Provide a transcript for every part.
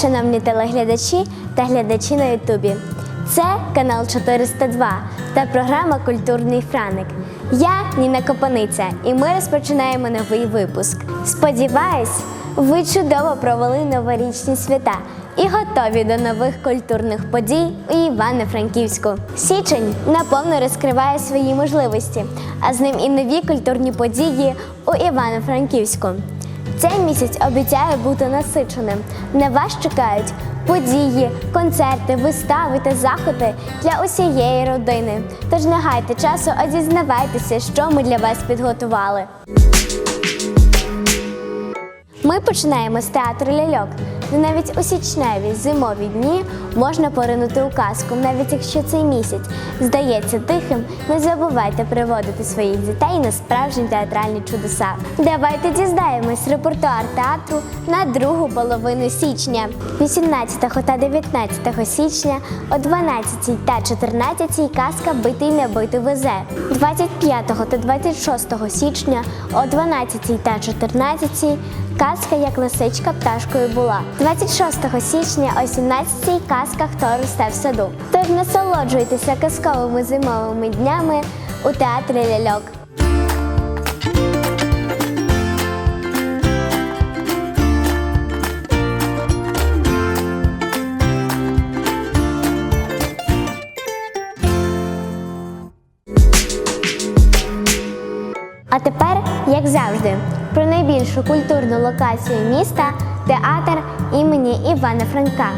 Шановні телеглядачі та глядачі на Ютубі. Це канал 402 та програма Культурний Франик. Я Ніна Копаниця, і ми розпочинаємо новий випуск. Сподіваюсь, ви чудово провели новорічні свята і готові до нових культурних подій у Івано-Франківську. Січень наповно розкриває свої можливості, а з ним і нові культурні події у Івано-Франківську. Цей місяць обіцяє бути насиченим. На вас чекають події, концерти, вистави та заходи для усієї родини. Тож не гайте часу, а дізнавайтеся, що ми для вас підготували. Ми починаємо з театру ляльок, де навіть у січневі зимові дні можна поринути у казку, навіть якщо цей місяць здається тихим, не забувайте приводити своїх дітей на справжні театральні чудеса. Давайте дізнаємось репертуар театру на другу половину січня, 18 та 19 січня о 12 та 14 казка Битий не бити везе, 25 та 26 січня о 12 та 14 Казка як лисичка пташкою була. 26 січня о 17-й казка Хто росте в саду. Тож насолоджуйтеся казковими зимовими днями у театрі ляльок. А тепер, як завжди, про найбільшу культурну локацію міста театр імені Івана Франка.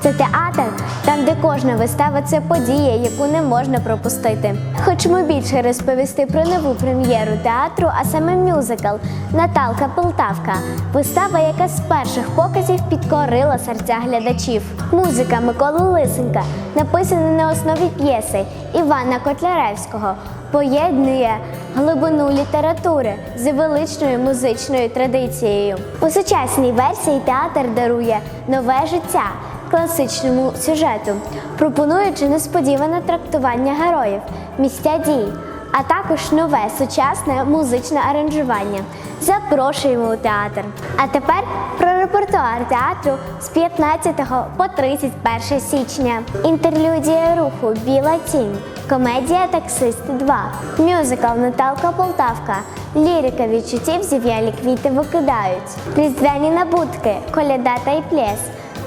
Це театр, там, де кожна вистава це подія, яку не можна пропустити. Хочемо більше розповісти про нову прем'єру театру, а саме мюзикл Наталка Полтавка. Вистава, яка з перших показів підкорила серця глядачів. Музика Миколи Лисенка, написана на основі п'єси Івана Котляревського, поєднує глибину літератури з величною музичною традицією. У сучасній версії театр дарує нове життя класичному сюжету, пропонуючи несподіване трактування героїв, місця дій, а також нове сучасне музичне аранжування. Запрошуємо у театр. А тепер про репертуар театру з 15 по 31 січня. Інтерлюдія руху Біла тінь. Комедія Таксист 2, мюзикл Наталка Полтавка, лірика відчуттів зів'ялі квіти викидають, різдвяні набутки, коляда та й плес,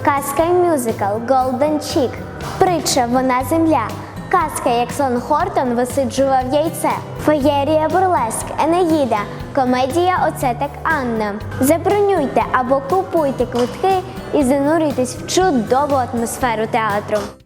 казка і мюзикл Голден Чік, притча Вона земля, казка, як сон Хортон висиджував яйце, феєрія бурлеск, Енеїда, комедія Оце так Анна. Забронюйте або купуйте квитки і занурюйтесь в чудову атмосферу театру.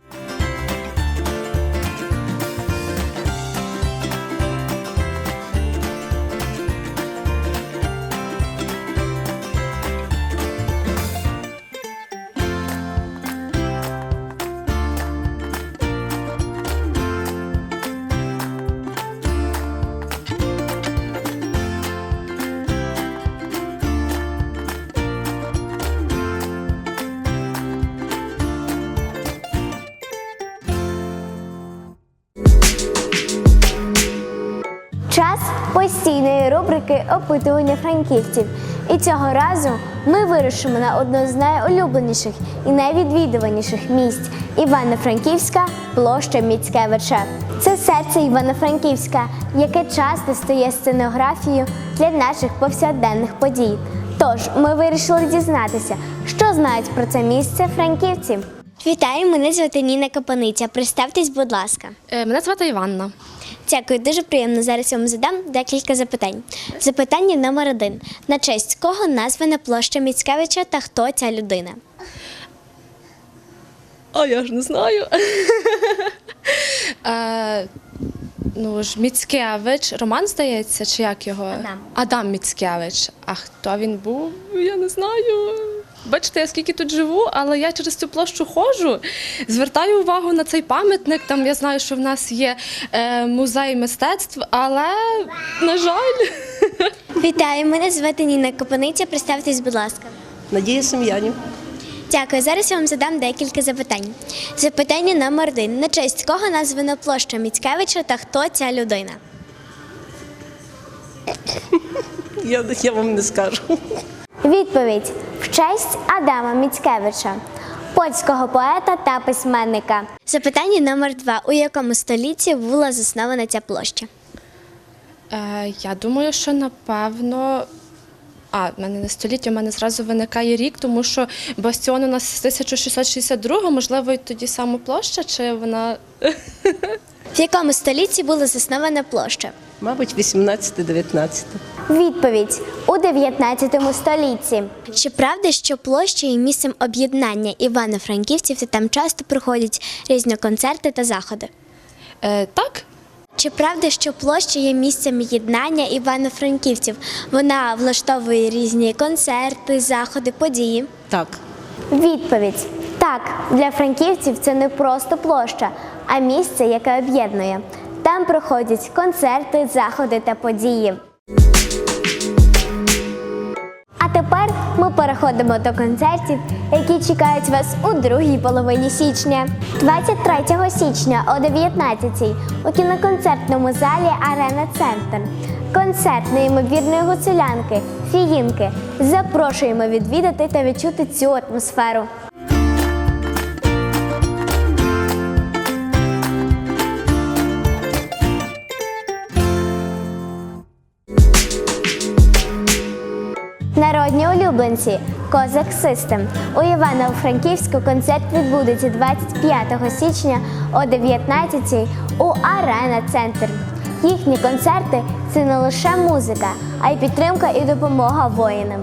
Час постійної рубрики опитування франківців. І цього разу ми вирушимо на одне з найулюбленіших і найвідвідуваніших місць Івано-Франківська площа Міцкевича. Це серце Івано-Франківська, яке часто стає сценографією для наших повсякденних подій. Тож ми вирішили дізнатися, що знають про це місце франківці. Вітаю, мене звати Ніна Капаниця. Представтесь, будь ласка. Е, Мене звати Іванна. Дякую, дуже приємно. Зараз я вам задам декілька запитань. Запитання номер один: на честь кого названа площа Міцкевича та хто ця людина? А я ж не знаю. е, ну ж, Міцкевич, Роман здається, чи як його? Адам. Адам Міцкевич. А хто він був? Я не знаю. Бачите, я скільки тут живу, але я через цю площу ходжу, звертаю увагу на цей пам'ятник. Там я знаю, що в нас є е, музей мистецтв, але на жаль. Вітаю, мене звати Ніна Копаниця. Представтесь, будь ласка. Надія Сем'янів. Дякую. Зараз я вам задам декілька запитань. Запитання номер один: на честь кого названа площа Міцкевича та хто ця людина? Я, я вам не скажу. Відповідь: в честь Адама Міцкевича, польського поета та письменника. Запитання номер два. У якому столітті була заснована ця площа? Е, я думаю, що напевно. А, в мене не століття, в мене зразу виникає рік, тому що бастіон у нас з 1662, можливо, і тоді саме площа, чи вона. В якому столітті була заснована площа? Мабуть, 18-19. Відповідь у 19 столітті. Чи правда, що площа є місцем об'єднання івано-франківців та там часто проходять різні концерти та заходи? Е, так, Чи правда, що площа є місцем єднання івано-франківців? Вона влаштовує різні концерти, заходи, події. Так. Відповідь так, для франківців це не просто площа, а місце, яке об'єднує. Там проходять концерти, заходи та події. Тепер ми переходимо до концертів, які чекають вас у другій половині січня. 23 січня о 19 у кіноконцертному залі Арена Центр. Концерт неймовірної гуцулянки Фіїнки. Запрошуємо відвідати та відчути цю атмосферу. Народні улюбленці Козак Систем. У Івано-Франківську концерт відбудеться 25 січня о 19 у Арена Центр. Їхні концерти це не лише музика, а й підтримка і допомога воїнам.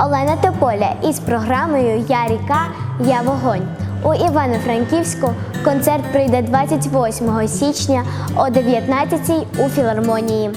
Олена Тополя із програмою Я ріка, я вогонь. У Івано-Франківську концерт прийде 28 січня о 19 у філармонії.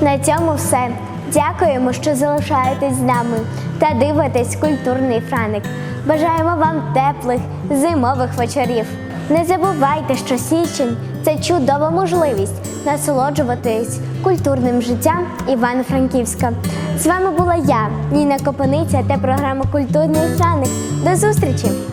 На цьому все. Дякуємо, що залишаєтесь з нами та дивитесь культурний франик. Бажаємо вам теплих зимових вечорів. Не забувайте, що січень це чудова можливість насолоджуватись культурним життям Івано-Франківська. З вами була я, Ніна Копаниця та програма Культурний франик. До зустрічі!